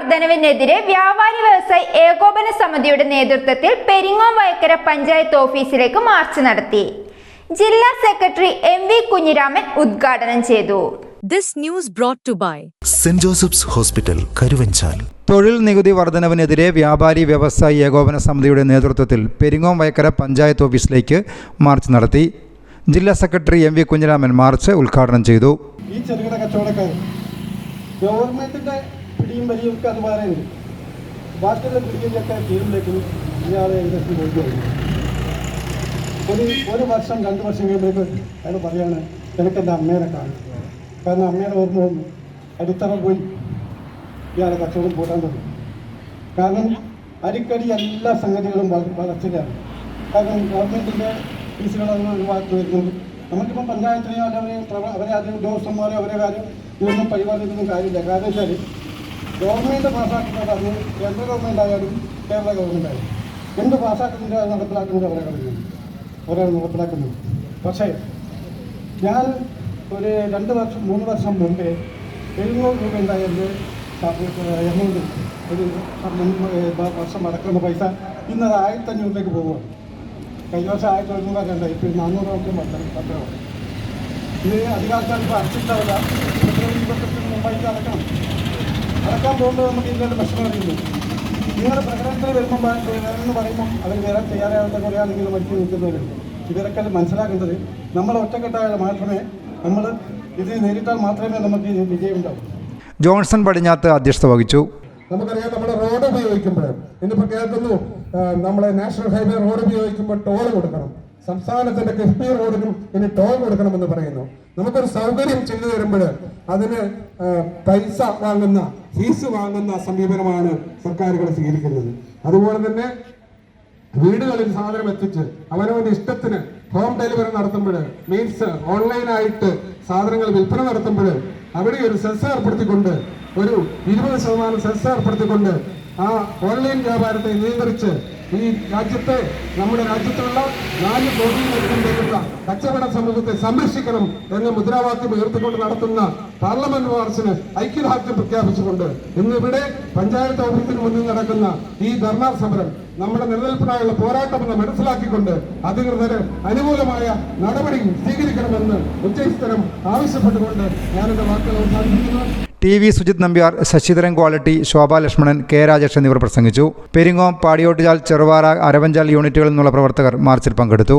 വർധനവിനെതിരെ വ്യാപാരി വ്യവസായി ഏകോപന സമിതിയുടെ നേതൃത്വത്തിൽ പെരിങ്ങോം വയക്കര പഞ്ചായത്ത് ഓഫീസിലേക്ക് മാർച്ച് നടത്തി. ജില്ലാ സെക്രട്ടറി എം വി കുഞ്ഞിരാമൻ ഉദ്ഘാടനം ചെയ്തു. This news brought to by saint Joseph's hospital Karuvanchal തൊഴിൽ നികുതി വർധനവിനെതിരെ വ്യാപാരി വ്യവസായി ഏകോപന സമിതിയുടെ നേതൃത്വത്തിൽ പെരിങ്ങോം വയക്കര പഞ്ചായത്ത് ഓഫീസിലേക്ക് മാർച്ച് നടത്തി. ജില്ലാ secretary M V Kunhiraman march ഉദ്ഘാടനം ചെയ്തു. ഈ ചെറുകിട കച്ചവടക്കാർ ഗവൺമെന്റിന്റെ പിടിയും വലിയും ഒക്കെ അത് പറയുന്നുണ്ട് ബാക്കിയുള്ള പിടിയിലൊക്കെ ടീമിലേക്കും ഇയാളെ ഏകദേശം കഴിഞ്ഞു ഒരു ഒരു വർഷം രണ്ട് വർഷം കഴിയുമ്പോഴേക്ക് അയാൾ പറയാണ് എനിക്ക് എന്റെ അമ്മേനെ കാണും കാരണം അമ്മേനെ ഓർമ്മ വന്നു. അടിത്തറ പോയി ഇയാളെ കച്ചവടം കൂട്ടാൻ തുടങ്ങി. കാരണം അടിക്കടി എല്ലാ സംഗതികളും വളർച്ചയാണ് കാരണം ഗവൺമെന്റിന്റെ ഫീസുകളൊന്നും ഒഴിവാക്കി വരുന്നുണ്ട്. നമുക്കിപ്പം പഞ്ചായത്തിനെയോ അല്ലെങ്കിൽ അവരെ ആദ്യം ഉദ്യോഗസ്ഥന്മാരെയോ അവരെ കാര്യം ഇതൊന്നും പരിപാടിയിലൊന്നും കാര്യമില്ല. കാരണം വെച്ചാൽ ഗവൺമെന്റ് പാസ്സാക്കുന്നത് അത് കേന്ദ്ര ഗവൺമെന്റ് ആയാലും കേരള ഗവൺമെന്റ് ആയാലും എന്ത് പാസ്സാക്കുന്നില്ല അത് നടപ്പിലാക്കുന്നത് അവരെ കളിക്കുന്നു അവരാണ് നടപ്പിലാക്കുന്നത് പക്ഷേ ഞാൻ ഒരു രണ്ട് വർഷം മൂന്ന് വർഷം മുമ്പേ എഴുന്നൂറ് രൂപ ഉണ്ടായ എമൗണ്ട് ഒരു വർഷം അടക്കുന്ന പൈസ ഇന്ന് അത് ആയിരത്തി അഞ്ഞൂറിലേക്ക് പോവുകയാണ് കഴിഞ്ഞ വർഷം ആയിരത്തി ഒരുന്നൂറ് ഉണ്ടായി ഇപ്പോൾ നാനൂറ് പത്രം പത്രമാണ് ഇത് അധികാരത്തിൽ ഇപ്പോൾ അടച്ചിട്ടാവില്ല മുമ്പായിട്ട് അടക്കണം. അടക്കാൻ പോകുമ്പോൾ നമുക്ക് ഇതിന്റെ പ്രശ്നം അറിയുന്നു നിങ്ങളുടെ പ്രകടനത്തിൽ വരുമ്പോൾ എന്ന് പറയുമ്പോൾ അവർ വരാൻ തയ്യാറാകാത്ത കുറേ ആളുകൾ മരിച്ചു നിൽക്കുന്നവരുണ്ട്. ഇവരൊക്കെ മനസ്സിലാക്കുന്നത് നമ്മൾ ഒറ്റക്കെട്ടായാൽ മാത്രമേ നമ്മൾ ഇത് നേരിട്ടാൽ മാത്രമേ നമുക്ക് വിജയം ഉണ്ടാവൂ. ജോൺസൺ പടിഞ്ഞാത്ത് അധ്യക്ഷത വഹിച്ചു. നമുക്കറിയാം നമ്മൾ റോഡ് ഉപയോഗിക്കുമ്പോൾ ഇന്നിപ്പോ കേൾക്കുന്നു നമ്മളെ നാഷണൽ ഹൈവേ റോഡ് ഉപയോഗിക്കുമ്പോൾ ടോൾ കൊടുക്കണം. സംസ്ഥാനത്തിന്റെ കിഫ്ബി റോഡിനും ഇനി ടോൾ കൊടുക്കണമെന്ന് പറയുന്നു. നമുക്കൊരു സൗകര്യം ചെയ്തു തരുമ്പോൾ അതിന് പൈസ വാങ്ങുന്ന ഫീസ് വാങ്ങുന്ന സമീപനമാണ് സർക്കാരുകൾ സ്വീകരിക്കുന്നത്. അതുപോലെ തന്നെ വീടുകളിൽ സാധനം എത്തിച്ച് അവനവന്റെ ഇഷ്ടത്തിന് ഹോം ഡെലിവറി നടത്തുമ്പോൾ മീൻസ് ഓൺലൈനായിട്ട് സാധനങ്ങൾ വിൽപ്പന നടത്തുമ്പോൾ അവിടെ ഒരു സെസ് ഏർപ്പെടുത്തിക്കൊണ്ട് ഒരു ഇരുപത് ശതമാനം സെസ് ഏർപ്പെടുത്തിക്കൊണ്ട് ആ ഓൺലൈൻ വ്യാപാരത്തെ നിയന്ത്രിച്ച് ഈ രാജ്യത്തെ നമ്മുടെ രാജ്യത്തുള്ള നാല് കോടിയിലധികം വരുന്ന കച്ചവട സമൂഹത്തെ സംരക്ഷിക്കണം എന്ന മുദ്രാവാക്യം ഉയർത്തിക്കൊണ്ട് നടത്തുന്ന പാർലമെന്റ് മാർച്ചിന് ഐക്യദാർഢ്യം പ്രഖ്യാപിച്ചുകൊണ്ട് ഇന്നിവിടെ പഞ്ചായത്ത് ഓഫീസിന് മുന്നിൽ നടക്കുന്ന ഈ ധർണാ സമരം നമ്മുടെ നിലനിൽപ്പിനായുള്ള പോരാട്ടമെന്ന് മനസ്സിലാക്കിക്കൊണ്ട് അധികൃതർ അനുകൂലമായ നടപടി സ്വീകരിക്കണമെന്ന് ഉച്ചസ്ഥലം ആവശ്യപ്പെട്ടുകൊണ്ട് ഞാനെന്റെ വാക്കുകൾ അവസാനിപ്പിക്കുന്നു. T V Sujith Nambiar Sasidharan quality Shobha Lakshmanan K Rajesh എന്നിവർ പ്രസംഗിച്ചു. പെരിങ്ങോം പാടിയോട്ടുചാൽ ചെറുവാറ അരവഞ്ചാൽ യൂണിറ്റുകളിൽ നിന്നുള്ള പ്രവർത്തകർ മാർച്ചിൽ പങ്കെടുത്തു.